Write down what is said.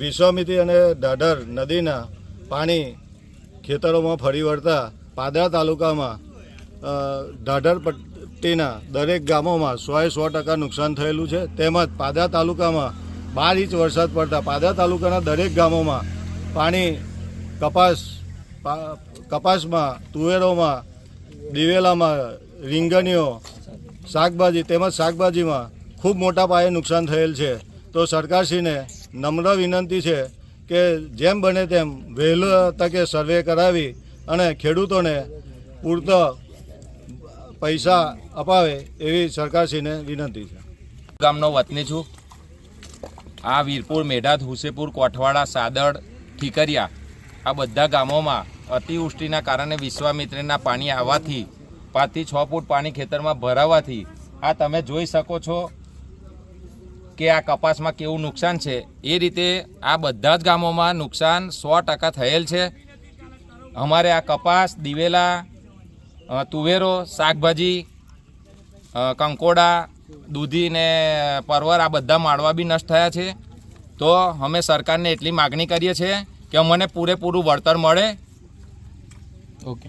વિશ્વામિત્રી અને ઢાઢર નદીના પાણી ખેતરોમાં ફરી વળતા પાદરા તાલુકામાં દાઢર પટ્ટીના દરેક ગામોમાં સોએ સો ટકા નુકસાન થયેલું છે. તેમજ પાદરા તાલુકામાં બાર ઇંચ વરસાદ પડતા પાદરા તાલુકાના દરેક ગામોમાં પાણી કપાસ કપાસમાં, તુવેરોમાં, દિવેલામાં રીંગણીઓ, શાકભાજી તેમજ શાકભાજીમાં ખૂબ મોટા પાયે નુકસાન થયેલ છે. તો સરકારશ્રીને નમ્ર વિનંતી છે કે જેમ બને તેમ વહેલો તકે સર્વે કરાવી અને ખેડૂતોને પૂરતો પૈસા અપાવે એવી સરકારશ્રીને વિનંતી છે. ગામનો વતની છું. આ વીરપુર, મેઢાત, હુસેપુર, કોઠવાડા, સાદડ, ઠીકરિયા આ બધા ગામોમાં અતિવૃષ્ટિના કારણે વિશ્વામિત્રીના પાણી આવવાથી પાંચથી છ ફૂટ પાણી ખેતરમાં ભરાવાથી આ તમે જોઈ શકો છો કે આ કપાસમાં કેવું નુકસાન છે, એ રીતે આ બધા જ ગામોમાં નુકસાન સો ટકા થયેલ છે. અમારે આ કપાસ, દિવેલા તુવેરો, શાકભાજી કંકોડા, દૂધી ને પરવર આ બધા માળવા બી નષ્ટ થયા છે. તો અમે સરકારને એટલી માગણી કરીએ છીએ કે અમને પૂરેપૂરું વળતર મળે. ઓકે